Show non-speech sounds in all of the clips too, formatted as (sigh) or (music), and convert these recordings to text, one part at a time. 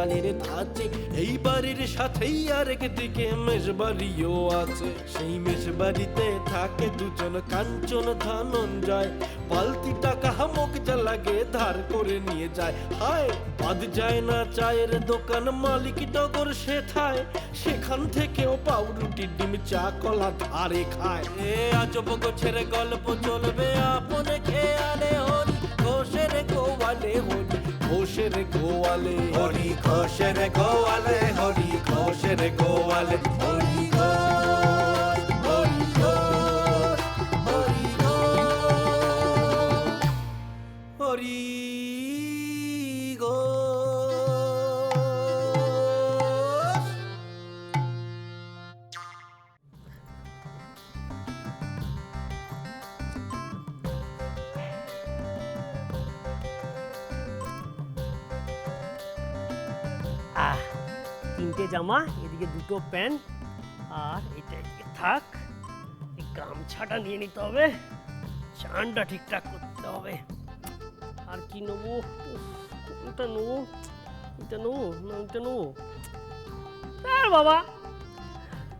চালের ধাঁচে, এই বাড়ির সাথেই আরেক দিকে আছে। সেই থাকে দুজন কাঞ্চন ধনঞ্জয়। পালতি টাকা হামক যা লাগে ধার করে নিয়ে যায়। হায়, বাদ যায় না চায়ের দোকান, মালিক টগর সে থায় সেখান থেকেও পাউরুটি, ডিম, চা, কলা ধারে খায়। এ আজব গোছের গল্প চলবে, আপনে খেয়ালে হরি ঘোষের গোয়ালে হরি ঘোষের গোয়ালে। হরি ঘোষের গোয়ালে হরি ঘোষের গোয়ালে। হরি হরি হরি জামা, এদিকে দুটো প্যান্ট, আর এটা এদিকে থাক, এই গামছাটা নিয়ে নিতে হবে, চানটা ঠিকঠাক করতে হবে। আর কি নেব? কোনটা নেব? এটা নেব? না ওইটা নেব? আর বাবা,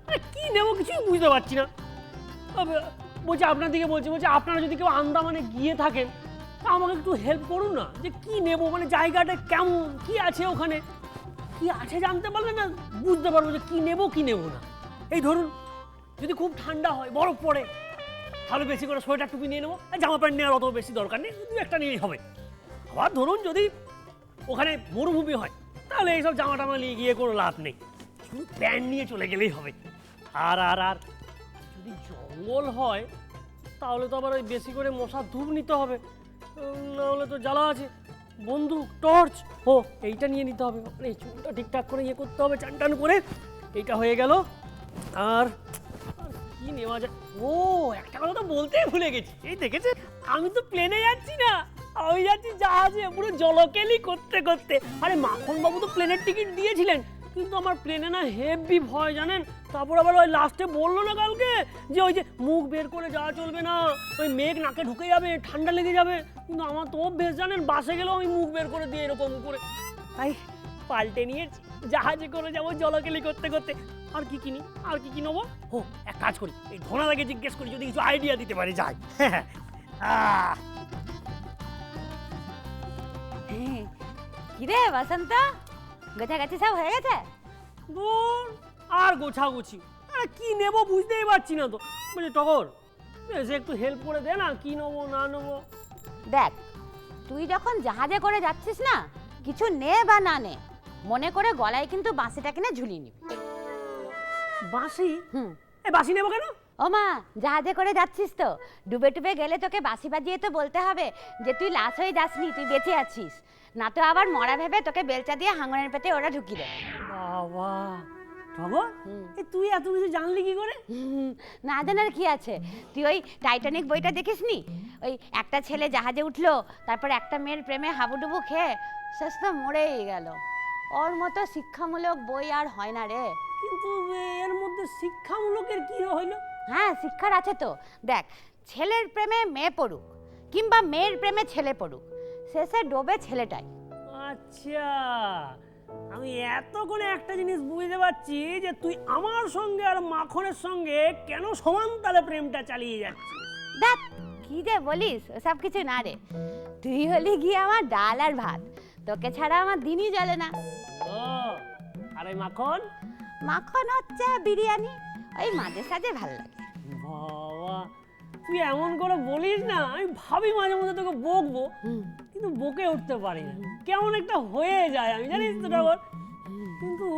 আরে কি নেব কিছুই বুঝতে পারছি না। তবে বলছি আপনার দিকে বলছি বলছি আপনারা যদি কেউ আন্দামানে গিয়ে থাকেন, তা আমাকে একটু হেল্প করুন না, যে কি নেব মানে জায়গাটা কেমন, কি আছে ওখানে? কি আছে জানতে পারলে না, বুঝতে পারব যে কি নেব কি নেব না। এই ধরুন, যদি খুব ঠান্ডা হয়, বরফ পড়ে, তাহলে বেশি করে সোয়েটার টুপি নিয়ে নেব জামা প্যান্ট নেওয়ার অত বেশি দরকার নেই, দু একটা নিয়েই হবে। আবার ধরুন যদি ওখানে মরুভূমি হয়, তাহলে এইসব জামা টামা নিয়ে গিয়ে কোনো লাভ নেই। শুধু প্যান্ট নিয়ে চলে গেলেই হবে। আর আর আর, যদি জঙ্গল হয়, তাহলে তো আবার ওই বেশি করে মশার ধূপ নিতে হবে। না হলে তো জ্বালা আছে। বন্দুক, টর্চ ও এইটা নিয়ে নিতে হবে। মানে এই চুলটা ঠিকঠাক করে ইয়ে করতে হবে, চান টান করে। এইটা হয়ে গেল। আর কি নেওয়া যায়? ও, একটা কথা তো বলতেই ভুলে গেছি। এই দেখেছে আমি তো প্লেনে যাচ্ছি না। আমি যাচ্ছি জাহাজে, পুরো জলকেলি করতে করতে। আরে মাখন বাবু তো প্লেনের টিকিট দিয়েছিলেন। কিন্তু আমার প্লেনে না হেভি ভয়, জানেন? তারপর আবার ওই লাস্টে বলল না কালকে যে ওই যে মুখ বের করে যাওয়া চলবে না, ওই মেঘ নাকে ঢুকে যাবে, ঠান্ডা লেগে যাবে। কিন্তু আমার তো অভ্যেস, জানেন? বাসে গেলেও আমি মুখ বের করে দিয়ে এরকম করে তাই পাল্টে নিয়ে জাহাজে করে যাব জলকেলি করতে করতে। আর কি কিনি? আর কি কি নেব? ও, এক কাজ করি, এই ধোনাদাকে জিজ্ঞেস করি, যদি কিছু আইডিয়া দিতে পারে, যাই। (laughs) হ্যাঁ। আহ কিরে, বসন্ত? গোছাগাছি সব হয়ে গেছে? দূর আর গোছাগুছি। আরে কি নেব বুঝতেই পারছি না তো। বলছি টগর এসে একটু হেল্প করে দে না কি নেব না নেব। দেখ তুই যখন জাহাজে করে যাচ্ছিস না কিছু নে বা না নে মনে করে গলায় কিন্তু বাঁশিটা কিনে ঝুলিয়ে নিবি। বাঁশি? হুম। এ বাঁশি নেব কেন? ও মা জাহাজে করে যাচ্ছিস তো। ডুবে টুবে গেলে তোকে বাসি বাজিয়ে তো বলতে হবে যে তুই লাশ হয়ে যাসনি তুই বেঁচে আছিস। না তো আবার মরা ভেবে তোকে বেলচা দিয়ে হাঙনের পেটে ওরা ঢুকিয়ে দেবে। বাবা হুম। এ তুই এত কিছু জানলি কি করে? না জানার কি আছে? তুই ওই টাইটানিক বইটা দেখিসনি? ওই একটা ছেলে জাহাজে উঠল তারপর একটা মেয়ের প্রেমে হাবুডুবু খেয়ে শেষ তো মরেই গেল। ওর মতো শিক্ষামূলক বই আর হয় না রে। কিন্তু এর মধ্যে শিক্ষামূলকের কি হইল? হ্যাঁ শিক্ষার আছে তো। দেখ ছেলের প্রেমে মেয়ে পড়ুক কিংবা মেয়ের প্রেমে ছেলে পড়ুক শেষে ডোবে ছেলেটাই। আচ্ছা আমি এতক্ষণে একটা জিনিস বুঝতে পারছি যে তুই আমার সঙ্গে আর মাখনের সঙ্গে কেন সমান তালে প্রেমটা চালিয়ে যাচ্ছিস? দেখ কি যে বলিস ওসব কিছু না রে। তুই হলি গিয়ে আমার ডাল আর ভাত তোকে ছাড়া আমার দিনই জ্বলে না। ও আর ওই মাখন? মাখন হচ্ছে বিরিয়ানি ওই মাঝে সাঝে ভালো লাগে। বাবা। তুই এমন করে বলিস না আমি ভাবি মাঝে মধ্যে তোকে বকবো কিন্তু বকে উঠতে পারি না। কেমন একটা হয়ে যায় আমি জানিস তো টগর কিন্তু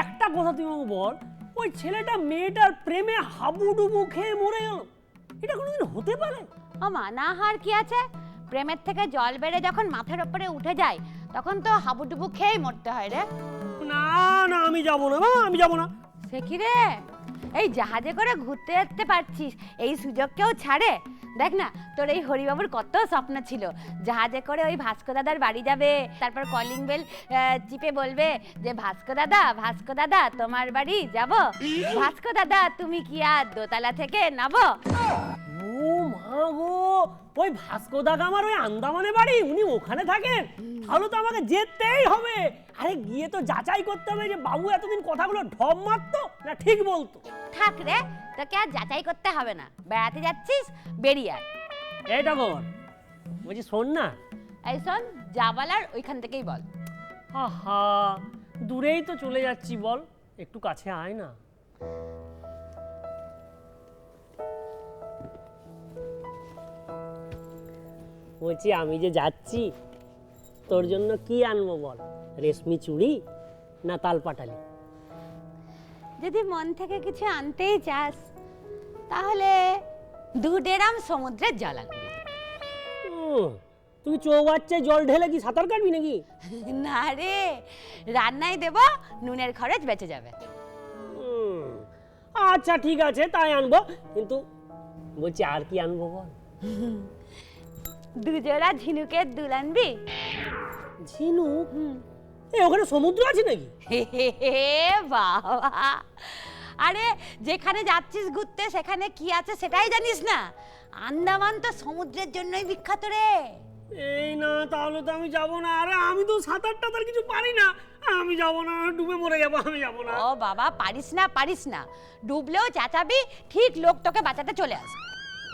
একটা কথা তুই আমাকে বল ওই ছেলেটা মেয়েটার প্রেমে হাবুডুবু খেয়ে মরে গেল এটা কোনোদিন হতে পারে? ও মা না হার কি আছে? প্রেমের থেকে জল বেড়ে যখন মাথার ওপরে উঠে যায় তখন তো হাবুডুবু খেয়েই মরতে হয় রে। না না আমি যাব না মা আমি যাব না। সে কি রে? এই জাহাজে করে ঘুরতে যেতে পারছিস, এই সুযোগ কেউ ছাড়ে? দেখ না, তোর এই হরিবাবুর কত স্বপ্ন ছিল। জাহাজে করে ওই ভাস্কো দাদার বাড়ি যাবে, তারপর কলিং বেল চিপে বলবে যে ভাস্কো দাদা ভাস্কো দাদা, তোমার বাড়ি যাব? ভাস্কো দাদা, তুমি কি আর দোতলা থেকে নাবো? ও মা গো ওই ভাস্কো দা আমার ওই আন্দামানে বাড়ি উনি ওখানে থাকেন। তাহলে তো আমাকে যেতেই হবে। আরে গিয়ে তো যাচাই করতে হবে যে বাবু এতদিন কথাগুলো ঢপ মারতো না ঠিক বলতো? থাক রে তোকে আর যাচাই করতে হবে না। বেড়াতে যাচ্ছিস বেরিয়ে আয়। এই টগর বলছি শোন না। এই শোন যা বলার ওইখান থেকেই বল। আহা দূরেই তো চলে যাচ্ছি বল। একটু কাছে আয় না। বলছি আমি যে যাচ্ছি তোর জন্য কি আনব বল? রেশমি চুড়ি না তাল পাটালি? যদি মন থেকে কিছু আনতেই চাস তাহলে দু ডেরাম সমুদ্রের জল আনবি। তুই চৌবাচ্চায় জল ঢেলে কি সাঁতার কাটবি নাকি? না রে রান্নায় দেব নুনের খরচ বেঁচে যাবে। আচ্ছা ঠিক আছে তাই আনব। কিন্তু বলছি আর কি আনব বল? দুজোড়া ঝিনুকের দুল আনবি ঝিনুক এ ওখানে সমুদ্র আছে নাকি? হে হে হে, বাবা। আরে যেখানে যাচ্ছিস ঘুরতে সেখানে কি আছে সেটাই জানিস না? আন্দামান তো সমুদ্রের জন্যই বিখ্যাত রে। এই না তাহলে তো আমি যাব না। আরে আমি তো সাঁতার টাতার কিছু পারি না। আমি যাব না ডুবে মরে যাব আমি যাব না। ও বাবা পারিস না পারিস না। ডুবলেও চেঁচাবি ঠিক লোক তোকে বাঁচাতে চলে আসবে।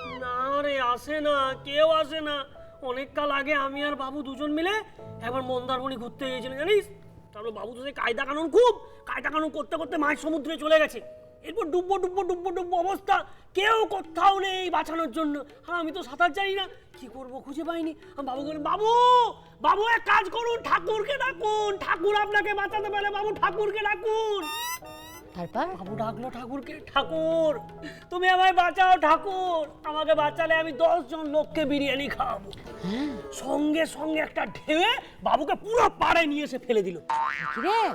না রে, আসে না, কেউ আসে না। অনেক কাল আগে আমি আর বাবু দুজন মিলে একবার মন্দারমণি ঘুরতে গিয়েছিলাম, জানিস? তারপর বাবু তো সেই কায়দা কানুন খুব। কায়দা কানুন করতে করতে মাছ সমুদ্রে চলে গেছে। এরপর ডুববো ডুববো ডুববো ডুববো অবস্থা। কেউ কোথাও নেই বাঁচানোর জন্য। আর আমি তো সাঁতার জানি না। কি করব খুঁজে পাইনি। আমি বাবু বললাম, বাবু বাবু, এক কাজ করুন, ঠাকুরকে ডাকুন। ঠাকুর আপনাকে বাঁচাতে পারে। বাবু, ঠাকুরকে ডাকুন। তারপর? বাবু ডাকলো ঠাকুরকে ঠাকুর তুমি আমায় বাঁচাও ঠাকুর। আমাকে বাঁচালে আমি দশ জন লোককে বিরিয়ানি খাওয়াবো। সঙ্গে সঙ্গে একটা ঢেউয়ে বাবুকে পুরো পাড়ে নিয়ে এসে ফেলে দিল।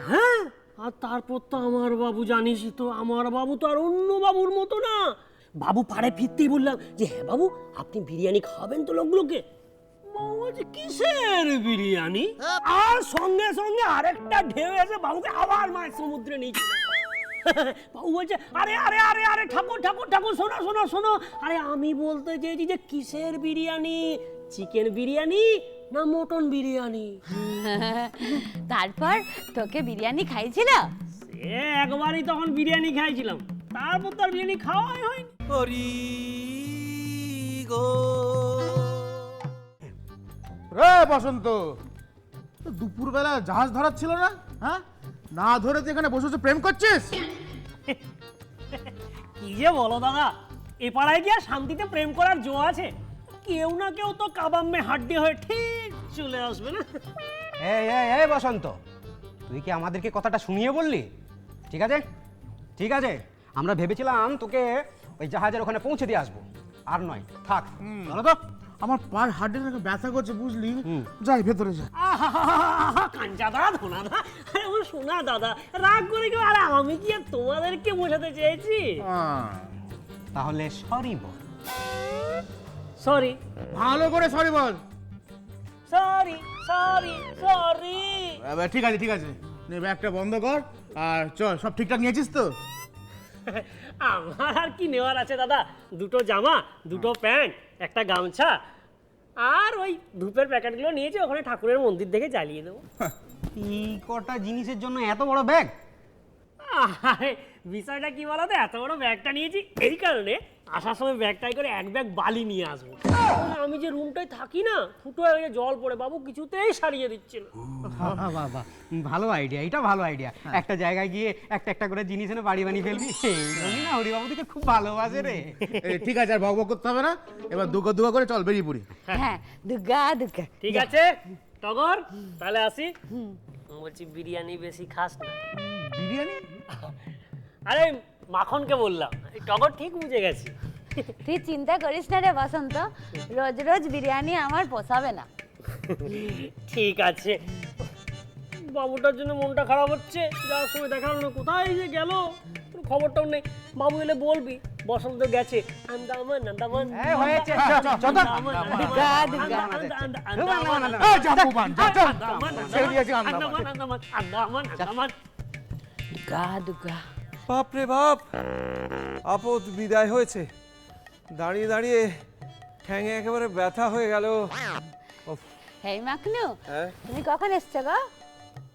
হ্যাঁ আর তারপর তো আমার বাবু জানিসই তো আমার বাবু তো আর অন্য বাবুর মতো না। বাবু পাড়ে ফিরতেই বললাম যে হ্যাঁ বাবু আপনি বিরিয়ানি খাবেন তো লোকগুলোকে? কিসের বিরিয়ানি? আর সঙ্গে সঙ্গে আরেকটা ঢেউ এসে বাবুকে আবার মাছ সমুদ্রে নিয়ে। (laughs) বাবু বলছে আরে আরে আরে আরে ঠাকুর ঠাকুর ঠাকুর শোনো শোনো শোনো। আরে আমি বলতে চেয়েছি যে কিসের বিরিয়ানি? চিকেন বিরিয়ানি না মটন বিরিয়ানি? (laughs) তারপর তোকে বিরিয়ানি খাইছিল সে একবারই তখন বিরিয়ানি খাইছিলাম তারপর তো আর বিরিয়ানি খাওয়াই হয়নি। হরি গো। রে বসন্ত তো দুপুরবেলা জাহাজ ধরার ছিল না? হ্যাঁ? না ধরে তুই এখানে বসে বসে প্রেম করছিস? (laughs) কি যে বলো দাদা এ পাড়ায় কি আর শান্তিতে প্রেম করার জো আছে। কেউ না কেউ তো কাবাম্মে হাড্ডি হয়ে ঠিক চলে আসবে না। এই এই এই বসন্ত তুই কি আমাদেরকে কথাটা শুনিয়ে বললি? ঠিক আছে? ঠিক আছে? আমরা ভেবেছিলাম তোকে ওই জাহাজের ওখানে পৌঁছে দিয়ে আসব। আর নয় থাক। জানো তো। আমার পার হাড্ডি নাকি ব্যথা করছে বুঝলি? যাই ভেতরে যা। আহা কাঞ্চা দাদা ধোনা দাদা আরে আমার শোনা দাদা রাগ করে কেউ আরে আমি কি আর তোমাদেরকে বোঝাতে চেয়েছি? তাহলে সরি বল। সরি। ভালো করে সরি বল। Sorry sorry sorry. এবার ঠিক আছে ঠিক আছে। নে ব্যাগটা বন্ধ কর আর চল সব ঠিকঠাক নিয়েছিস তো? আমার আর কি নেওয়ার আছে দাদা? দুটো জামা দুটো প্যান্ট একটা গামছা আর ওই ধূপের প্যাকেটগুলো নিয়েছে ওখানে ঠাকুরের মন্দির দেখে জ্বালিয়ে দেবো। এই কটা জিনিসের জন্য এত বড় ব্যাগ? আরে বিষয়টা কি বলতো? এত বড় ব্যাগটা নিয়েছি। এই কারণে আসার সময় ব্যাগটাই করে এক ব্যাগ বালি নিয়ে আসব। আমি যে রুমটায় থাকি না ফুটো হয়ে জল পড়ে বাবু কিছুতেই সারিয়ে দিচ্ছে না। বাবা ভালো আইডিয়া এটা ভালো আইডিয়া একটা জায়গায় গিয়ে একটা একটা করে জিনিস এনে বাড়ি বানিয়ে ফেলবি। (laughs) এই না হরিবাবু তোকে খুব ভালোবাসে রে। ঠিক আছে আর বক বক করতে হবে না। এবার দুগো দুগো করে চল বেরিয়ে পড়ি। হ্যাঁ। দুর্গা দুর্গা ঠিক আছে? টগর তাহলে আসি। বলছি বিরিয়ানি বেশি খাস না। বিরিয়ানি? আরে মাখনকে বললাম। টগর ঠিক বুঝে গেছি। তুই চিন্তা করিস না রে বসন্ত রোজ রোজ বিরিয়ানি আমার পোষাবে না। ঠিক আছে। বাবুটার জন্য মনটা খারাপ হচ্ছে যাওয়ার সময় দেখা হলো না। কোথায় যে গেল? খবরটাও নেই। বাবু এলে বলবি বসন্ত গেছে। হয়েছে, আন্দামান, আন্দামান। গা দুগা বাপ রে বাপ। আপদ বিদায় হয়েছে। দাঁড়িয়ে দাঁড়িয়ে ঠ্যাঙে একেবারে ব্যথা হয়ে গেল। হেই মাকনু হ্যাঁ? তুমি কখন এসছো গো?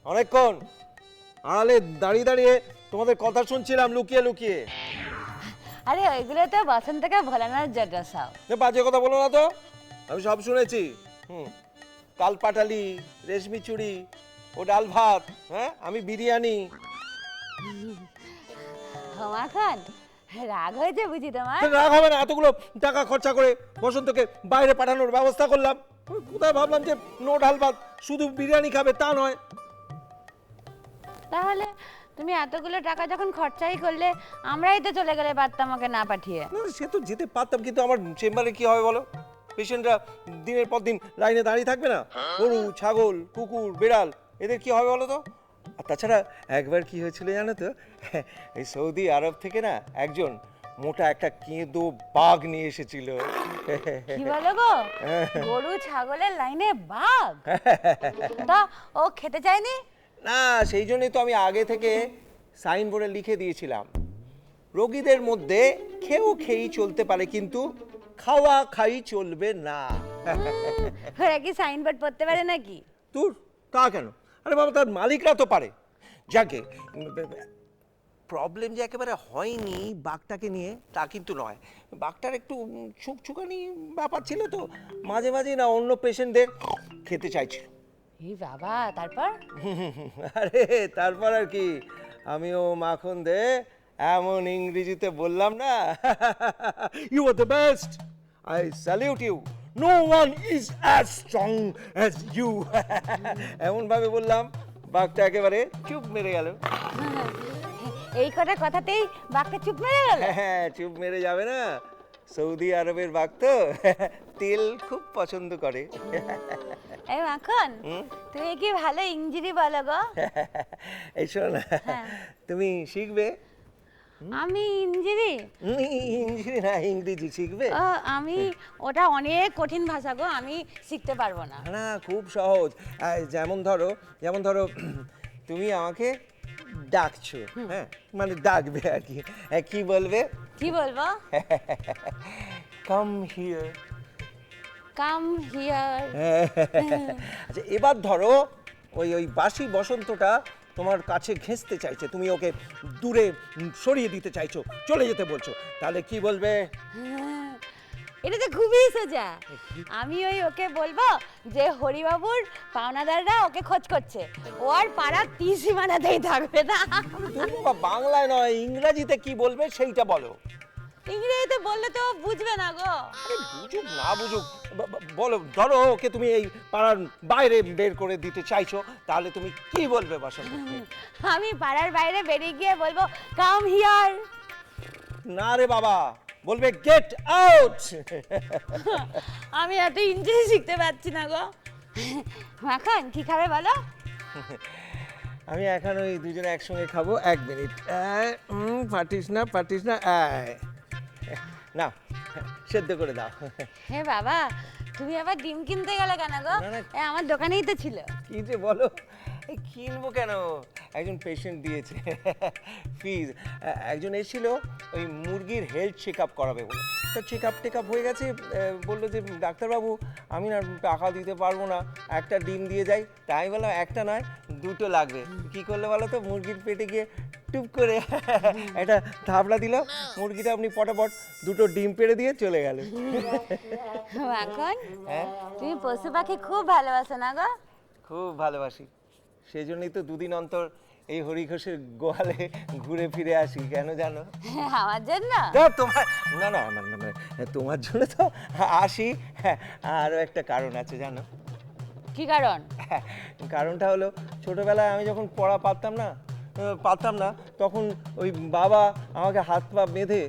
অনেকক্ষণ। আড়ালে দাঁড়িয়ে দাঁড়িয়ে তোমাদের কথা শুনছিলাম লুকিয়ে লুকিয়ে। আরে ওইগুলো তো বসন্তকে ভোলানোর জন্য সব। বাজে কথা বলো না তো। আমি সব শুনেছি। হুম। কাল পাটালি রেশমি চুড়ি ও ডাল ভাত হ্যাঁ? আমি বিরিয়ানি। হোমা খান রাগ হয়েছে বুঝি তোমার? রাগ হবে না এতগুলো টাকা খরচা করে বসন্তকে বাইরে পাঠানোর ব্যবস্থা করলাম। কোথায় ভাবলাম যে নো ডাল ভাত শুধু বিরিয়ানি খাবে তা নয়। তাহলে তুমি এতগুলো টাকা যখন খরচাই করলে আমরাই তো চলে গেলে পারতাম ওকে না পাঠিয়ে। সে তো যেতে পারতাম কিন্তু আমার চেম্বারে কি হবে বলো? পেশেন্টরা দিনের পর দিন লাইনে দাঁড়িয়ে থাকবে না? গরু ছাগল কুকুর বেড়াল এদের কি হবে বলো তো? আর তাছাড়া একবার কি হয়েছিল জানো তো? এই সৌদি আরব থেকে না একজন মোটা একটা কেঁদো বাঘ নিয়ে এসেছিল। কি বলো গো? গরু ছাগলের লাইনে বাঘ? তা ও খেতে চায়নি? না সেই জন্যই তো আমি আগে থেকে সাইনবোর্ডে লিখে দিয়েছিলাম। রোগীদের মধ্যে খেয়েও খেয়েই চলতে পারে কিন্তু খাওয়া খাই চলবে না। ওরা কি সাইনবোর্ড পড়তে পারে নাকি? তোর তা কেন? আরে বাবা তার মালিকরা তো পারে। যাকে প্রবলেম যে একেবারে হয়নি বাঘটাকে নিয়ে তা কিন্তু নয়। বাঘটার একটু ছুকছুকানি ব্যাপার ছিল তো মাঝে মাঝে না অন্য পেশেন্টদের খেতে চাইছিল। এই বাবা তারপর? আরে তারপর আর কি আমিও মাখন দে এমন ইংরেজিতে বললাম না you are the best I salute you no one is as strong as you এমন ভাবে বললাম বাঘটা একেবারে চুপ মেরে গেল। (laughs) এই কটা কথাতেই বাঘটা চুপ মেরে গেল? (laughs) হ্যাঁ চুপ মেরে যাবে না। সৌদি আরবের বাঘ তো (laughs) তেল খুব পছন্দ করে। এই মাখন তুমি কি ভালো ইঞ্জিরি বলো গো? এই শোনো না তুমি শিখবে আমি হুম, ইংরেজি না ইংরেজি শিখবে? আমি ওটা অনেক কঠিন ভাষা গো আমি শিখতে পারব না। না খুব সহজ। যেমন ধরো যেমন ধরো তুমি আমাকে ডাকছো হ্যাঁ? মানে ডাকবে আর কি। কি বলবে? কি বলব? কাম হিয়ার কাম হিয়ার আচ্ছা এবার ধরো ওই ওই বাসি বসন্তটা তোমার কাছে ঘেঁচতে চাইছে তুমি ওকে দূরে সরিয়ে দিতে চাইছো চলে যেতে বলছো তাহলে কি বলবে? এটা তো খুবই সোজা। আমি ওই ওকে বলব যে হরিবাবুর পাওনাদাররা ওকে খোঁজ করছে। ও আর পাড়ার তিন সীমানাতেই থাকবে না। বাংলায় নয় ইংরাজিতে কি বলবে সেইটা বলো। ইংরেজিতে বললে তো বুঝবে না গো। আরে বুঝুক না বুঝুক ব- ব- বলো ধরো ওকে তুমি এই পাড়ার বাইরে বের করে দিতে চাইছো তাহলে তুমি কি বলবে বসন্ত আমি পাড়ার বাইরে বেরিয়ে গিয়ে বলব কাম হিয়ার না রে বাবা বলবে গেট আউট (laughs) আমি এত ইংরেজি শিখতে পারছি না গো। মাখন কি খাবে বলো? (laughs) আমি এখন ওই দুজনে একসঙ্গে খাব এক মিনিট। আহ, উম, পাটিস না পাটিস না আয়। না সেদ্ধ করে দাও। হ্যাঁ বাবা তুমি আবার ডিম কিনতে গেলে কেন গো? আমার দোকানেই তো ছিল। কি যে বলো কিনবো কেন? একজন পেশেন্ট দিয়েছে। ফিজ একজন এসেছিল ওই মুরগির হেলথ চেক আপ করাবে বলে। তো চেক আপ টেক আপ হয়ে গেছে বলল যে ডাক্তারবাবু আমি না টাকা দিতে পারব না একটা ডিম দিয়ে যাই। তাই বললাম একটা নয় দুটো লাগবে। কি করলে বলো তো মুরগির পেটে গিয়ে টুপ করে একটা থাবড়া দিল। মুরগিটা আপনি পটাপট দুটো ডিম পেড়ে দিয়ে চলে গেল। মাখন হ্যাঁ? তুমি পশু পাখি খুব ভালোবাসো না গো? খুব ভালোবাসি। সেই জন্যই তো দুদিন অন্তর এই হরিঘোষের গোয়ালে ঘুরে ফিরে আসি কেন জানো? আমার জন্য। তোমার না না না, না, তোমার জন্য তো আসি। হ্যাঁ, আরও একটা কারণ আছে জানো? কি কারণ? হ্যাঁ, কারণটা হলো ছোটবেলায় আমি যখন পড়া পারতাম না পারতাম না তখন ওই বাবা আমাকে হাত পা বেঁধে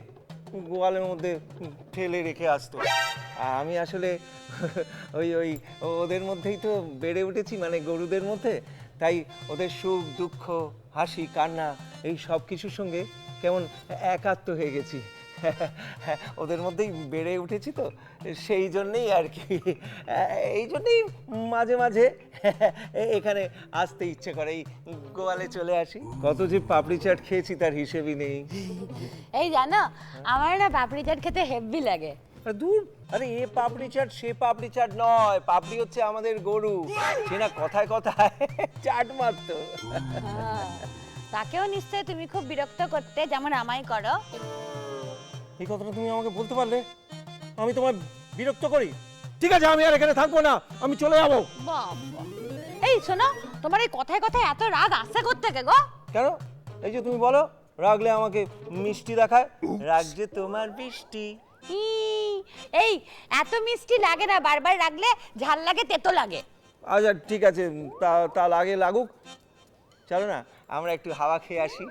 গোয়ালের মধ্যে ফেলে রেখে আসতো। আমি আসলে ওই ওই ওদের মধ্যেই তো বেড়ে উঠেছি মানে গরুদের মধ্যে। তাই ওদের সুখ, দুঃখ, হাসি, কান্না, এই সব কিছুর সঙ্গে কেমন একাত্ম হয়ে গেছি। ওদের মধ্যেই বেড়ে উঠেছি তো, সেই জন্যেই আর কি। এই জন্যেই মাঝে মাঝে এখানে আসতে ইচ্ছে করে, এই গোয়ালে চলে আসি। কত যে পাপড়ি চাট খেয়েছি তার হিসেবই নেই। এই জানো, আমার না পাপড়ি চাট খেতে হেভি লাগে। দূর। আরে এ পাপড়ি চাট সে পাপড়ি চাট নয়। পাপড়ি হচ্ছে আমাদের গরু। সে না কথায় কথায় (laughs) চাট মারতো। হ্যাঁ, তাকেও নিশ্চয়ই তুমি খুব বিরক্ত করতে যেমন আমায় করো। এই কথাটা তুমি আমাকে বলতে পারলে? আমি তোমায় বিরক্ত করি। ঠিক আছে আমি আর এখানে থাকব না। আমি চলে যাব। এই শোনো তোমার এই কথায় কথায় এত রাগ আসছে থেকে গো? কেন? এই যে তুমি বলো রাগলে আমাকে মিষ্টি দেখায়। রাগ যে তোমার বৃষ্টি। এই এত মিষ্টি লাগে না বারবার রাগলে ঝাল লাগে তেতো লাগে আচ্ছা ঠিক আছে তা তা লাগে লাগুক চলো না আমরা একটু হাওয়া খেয়ে আসি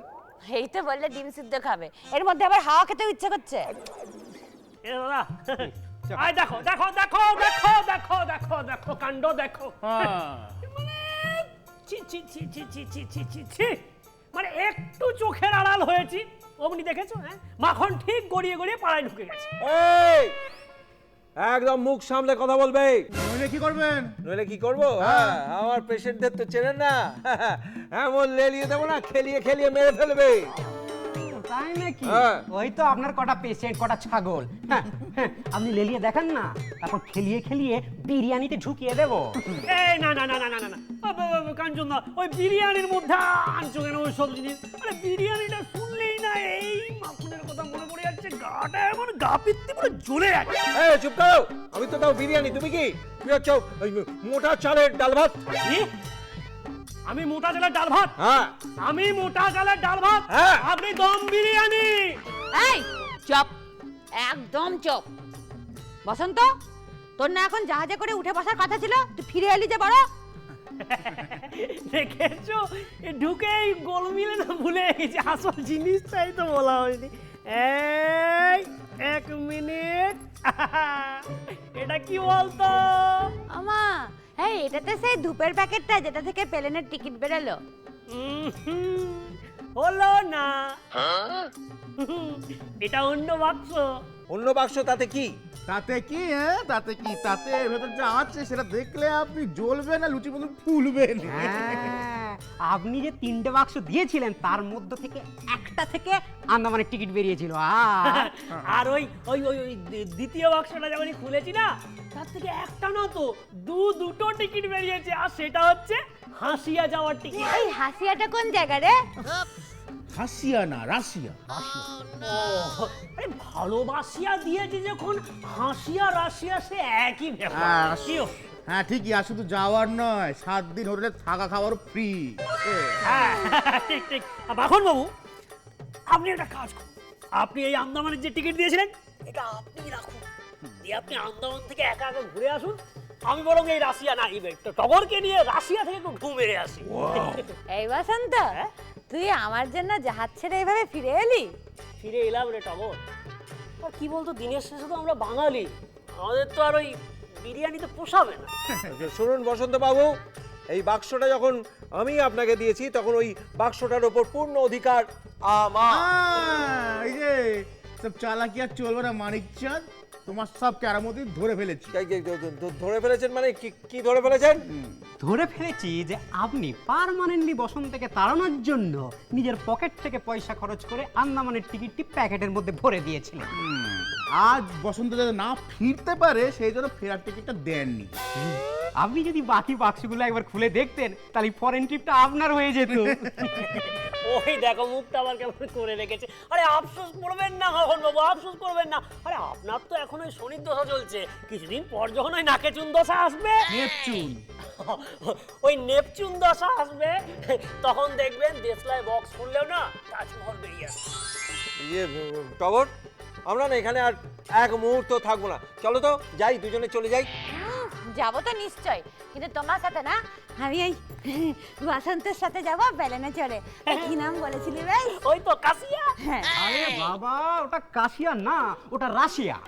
এই তো বললে ডিম সিদ্ধ খাবে এর মধ্যে আবার হাওয়া খেতেও ইচ্ছে করছে এ দাদা আয় দেখো দেখো দেখো দেখো দেখো দেখো দেখো কাণ্ড দেখো ছি ছি ছি ছি ছি ছি ছি ছি ছি মানে একটু চোখের আড়াল হয়েছি অমনি দেখেছ হ্যাঁ? মাখন ঠিক গড়িয়ে গড়িয়ে পাড়ায় ঢুকে গেছে। এই একদম মুখ সামলে কথা বলবে। নইলে কি করবেন? নইলে কি করব? হ্যাঁ। আমার পেশেন্টদের তো চেনেন না। (laughs) এমন লেলিয়ে দেবো না খেলিয়ে খেলিয়ে মেরে ফেলবে। তাই নাকি? হ্যাঁ। ওই তো আপনার কটা পেশেন্ট কটা ছাগল। হ্যাঁ, হ্যাঁ, আপনি লেলিয়ে দেখান না? তারপর খেলিয়ে খেলিয়ে বিরিয়ানিতে ঢুকিয়ে দেবো। এই না না না না না না কাঞ্চন না ওই বিরিয়ানির মধ্যে আনছো কেন ওই সব জিনিস। আরে বিরিয়ানিটা শুনলেই না এই মাখনের কথা মনে পড়ে যাচ্ছে। গাটা এমন গা পিত্তি পুরো জ্বলে যাচ্ছে। এই চুপ করো। আমি তো তাও বিরিয়ানি তুমি কি? তুমি হচ্ছে ওই মোটা চালের ডাল ভাত? আমি মোটা চালের ডাল ভাত। হ্যাঁ। আমি মোটা চালের ডাল ভাত। হ্যাঁ। আপনি দম বিরিয়ানি। এই চপ। একদম চপ। বসন্ত তোর না এখন জাহাজে করে উঠে বসার কথা ছিল? তুই ফিরে এলি যে বড়। দেখেছ? এ ঢুকেই গোল মিলে না ভুলে গেছি। আসল জিনিসটাই তো বলা হয়নি। এই এক মিনিট। (laughs) এটা কি বলতো? আমা হ্যাঁ এটাতে সেই ধূপের প্যাকেটটা যেটা থেকে প্লেনের টিকিট বেরোলো। হলো না। এটা অন্য বাক্স। অন্য বাক্স তাতে কি? তাতে কি হ্যাঁ? তাতে কি? তাতে ভেতর যা আছে সেটা দেখলে আপনি জ্বলবেন না লুচি মতন ফুলবেন হ্যাঁ, আপনি যে তিনটে বাক্স দিয়েছিলেন তার মধ্য থেকে একটা থেকে আন্দামানের টিকিট বেরিয়েছিল আর (laughs) আর ওই ওই ওই ওই দ্বিতীয় বাক্সটা যখনই খুলেছি না তার থেকে একটা না তো দু দুটো টিকিট বেরিয়েছে আর সেটা হচ্ছে হাসিয়া যাওয়ার টিকিট। এই হাসিয়াটা কোন জায়গা রে? হাসিয়া না রাশিয়া। ও আরে ভালোবাসিয়া দিয়েছে যখন হাসিয়া রাশিয়া সে একই ব্যাপার। হ্যাঁ? হ্যাঁ ঠিকই আর শুধু যাওয়ার নয় সাত দিন হোটেলে থাকা খাওয়ার ফ্রি হ্যাঁ ঠিক ঠিক। আর মাখন বাবু আপনি একটা কাজ করুন। আপনি এই আন্দামানের যে টিকিট দিয়েছিলেন এটা আপনি রাখুন। দিয়ে আপনি আন্দামান থেকে একা একা ঘুরে আসুন। আমি বরং এই রাশিয়া না এই টগরকে নিয়ে রাশিয়া থেকে একটু ঘুম মেরে আসি। (laughs) এই বসন্ত তুই আমার জন্য জাহাজ ছেড়ে এইভাবে ফিরে এলি? ফিরে এলাম রে টগর। আর কি বলতো দিনের শেষে তো আমরা বাঙালি। আমাদের তো আর ওই বিরিয়ানি তো পোষাবে না। শুনুন বসন্ত বাবু এই বাক্সটা যখন আমি আপনাকে দিয়েছি তখন ওই বাক্সটার ওপর পূর্ণ অধিকার আমার। এই যে সব চালাকি আর চলবে না মানিক চাঁদ। তোমার সব ক্যারামতি ধরে ফেলেছি। ধরে ফেলেছেন মানে কি কি ধরে ফেলেছেন? ধরে ফেলেছি যে আপনি পারমানেন্টলি বসন্তকে তাড়ানোর জন্য নিজের পকেট থেকে পয়সা খরচ করে আন্দামানের টিকিটটি প্যাকেটের মধ্যে ভরে দিয়েছিলেন। আজ বসন্ত যাতে না ফিরতে পারে সেই জন্য ফেরার টিকিটটা দেননি। আপনি যদি বাকি বাক্সগুলো একবার খুলে দেখতেন তাহলে ফরেন ট্রিপটা আপনার হয়ে যেত। ওই দেখো মুখটা আবার কেমন করে রেখেছে। আরে আফসোস করবেন না কখন বাবু আফসোস করবেন না। আরে আপনার তো এখন ওই শনির দশা চলছে। কিছুদিন পর যখন ওই নাকে চুন দশা আসবে নেপচুন। ওই নেপচুন দশা আসবে তখন দেখবেন দেশলাই বক্স খুললেও না তাজমহল বেরিয়ে আসবে। ইয়ে টগর? আমরা না এখানে আর এক মুহূর্ত থাকব না। চলো তো যাই দুজনে চলে যাই। যাব তো নিশ্চয়। কিন্তু তোমার সাথে না আমি এই বসন্তের সাথে যাব বেলেনে চড়ে। কি নাম বলেছিলি ভাই ওই তো কাশিয়া। হ্যাঁ। আরে বাবা ওটা কাশিয়া না ওটা রাশিয়া।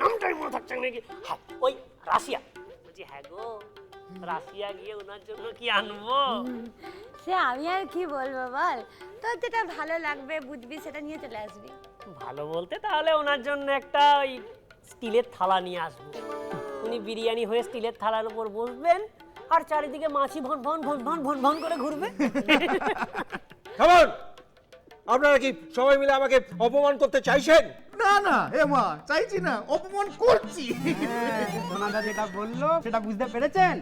নামটাই মনে থাকছে নাকি? হ্যাঁ ওই রাশিয়া। বলছি হ্যাঁ গো রাশিয়া গিয়ে ওনার জন্য কি আনব? সে আমি আর কি বলব বল? তোর যেটা ভালো লাগবে বুঝবি সেটা নিয়ে চলে আসবি। ভালো বলতে তাহলে ওনার জন্য একটা ওই স্টিলের থালা নিয়ে আসব। উনি বিরিয়ানি হয়ে স্টিলের থালার উপর বসবেন আর চারিদিকে মাছি ভন ভন ভন ভন ভন ভন করে ঘুরবে। কেমন আপনারা কি সবাই মিলে আমাকে অপমান করতে চাইছেন? না না এ মা চাইছি না অপমান করছি। সোনাদা যেটা বলল সেটা বুঝতে পেরেছেন?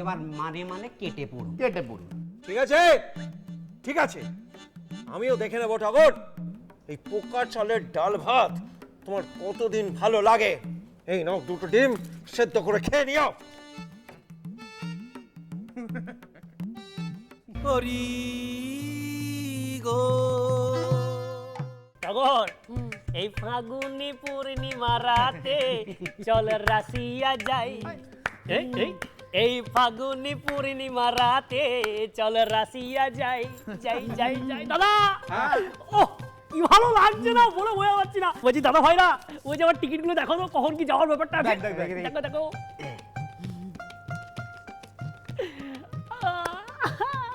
এবার মানে মানে কেটে পড়ুন। কেটে পড়ুন। ঠিক আছে? ঠিক আছে। আমিও দেখে নেব টগর এই পোকা চালের ডাল ভাত তোমার কতদিন ভালো লাগে? এই নাও দুটো ডিম সেদ্ধ করে খেয়ে নিও। হরি গো। টগর এই ফাগুনি পূর্ণিমা রাতে চল রাশিয়া যাই। এই, এই, এই ফাগুনি পূর্ণিমা রাতে চল রাশিয়া যাই যাই যাই যাই। দাদা! ও কি ভালো লাগছে না? বলে বোঝা না। বলছি দাদা ভাইরা ওই যে আমার দেখো তো কখন কি যাওয়ার ব্যাপারটা। দেখ, দেখ,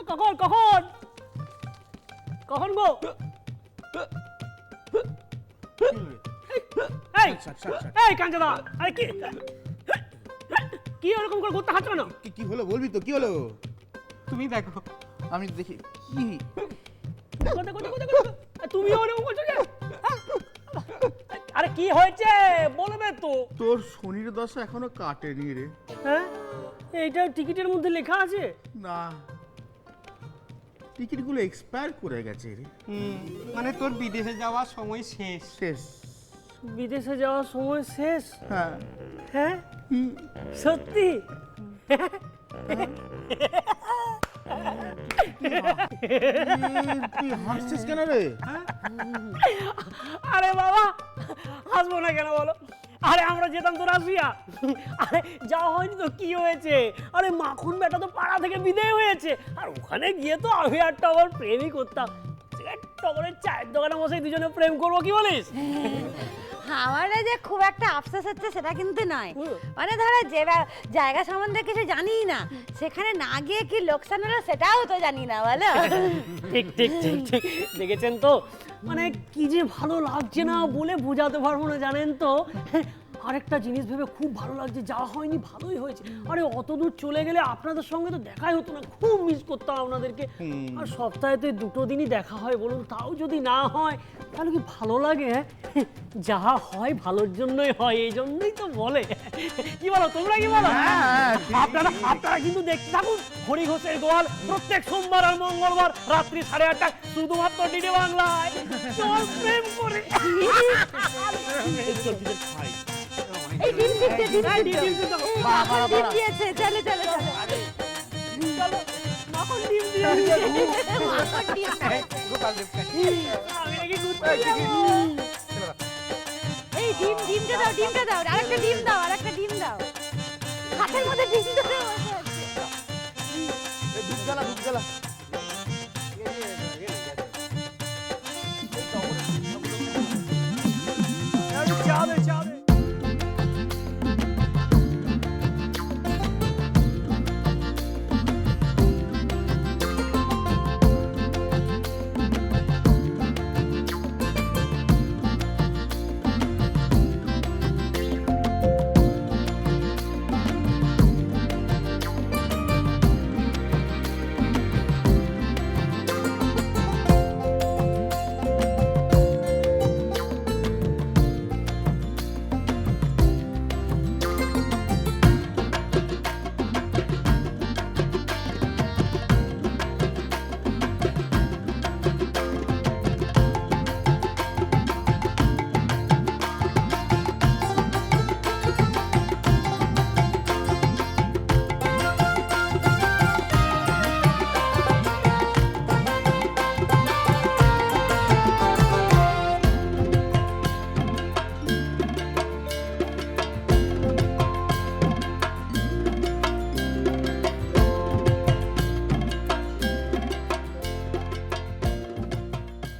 কখন কখন? কখন গো? এই এই কাঞ্চদা আরে কি? কি ওরকম করে ঘুরতে হাঁটছো না কি কি হলো বলবি তো? কি হলো? তুমি দেখো। আমি দেখি কি? দেখো দেখো। তুমি ওরকম করছ হ্যাঁ? আরে কি হয়েছে? বলবে তো। তোর শনির দশা এখনও কাটেনি রে। হ্যাঁ? এইটা টিকিটের মধ্যে লেখা আছে? না। টিকিটগুলো এক্সপায়ার করে গেছে রে। মানে তোর বিদেশে যাওয়ার সময় শেষ। শেষ। বিদেশে যাওয়ার সময় শেষ। হ্যাঁ। হ্যাঁ? সত্যি? তুই- হাসছিস কেন রে? আরে বাবা হাসবো না কেন বলো? আরে আমরা যেতাম তো রাশিয়া। আরে যাওয়া হয়নি তো কি হয়েছে? আরে মাখন বেটা তো পাড়া থেকে বিদায় হয়েছে। আর ওখানে গিয়ে তো আমি আর টগর প্রেমই করতাম। টগরের চায়ের দোকানে বসে দুজনে প্রেম করব কি বলিস? আমার যে খুব একটা আফসোস হচ্ছে সেটা কিন্তু নয়। মানে ধরো যে জায়গা সম্বন্ধে কিছু জানিই না সেখানে না গিয়ে কি লোকসান হলো সেটাও তো জানি না বলো? ঠিক ঠিক ঠিক ঠিক। দেখেছেন তো? মানে কি যে ভালো লাগছে না বলে বোঝাতে পারব না জানেন তো? আরেকটা জিনিস ভেবে খুব ভালো লাগছে যাওয়া হয়নি ভালোই হয়েছে। আরে অত দূর চলে গেলে আপনাদের সঙ্গে তো দেখাই হতো না খুব মিস করতাম আপনাদেরকে আর সপ্তাহে তো দুটো দিনই দেখা হয় বলুন তাও যদি না হয় তাহলে কি ভালো লাগে হ্যাঁ? যাহা হয় ভালোর জন্যই হয় এই জন্যই তো বলে। কি বলো তোমরা কি বলো? আপনারা আপনারা কিন্তু দেখতে থাকুন হরি ঘোষের গোয়াল প্রত্যেক সোমবার আর মঙ্গলবার রাত্রি সাড়ে আটটায় শুধুমাত্র ডিডি বাংলায়। (laughs) চল প্রেম করে। এই ডিম দিচ্ছে ডিম এই ডিম ডিম দিয়েছে চলো চলো চলো। চলো, মাখন ডিম দিয়ে মাখন ডিম। দিয়েছে। আমি নাকি ঘুরতে যাব। এই ডিম ডিমটা দাও ডিমটা দাও। আরেকটা ডিম দাও আরেকটা ডিম দাও। হাতের মধ্যে ডিম গেলা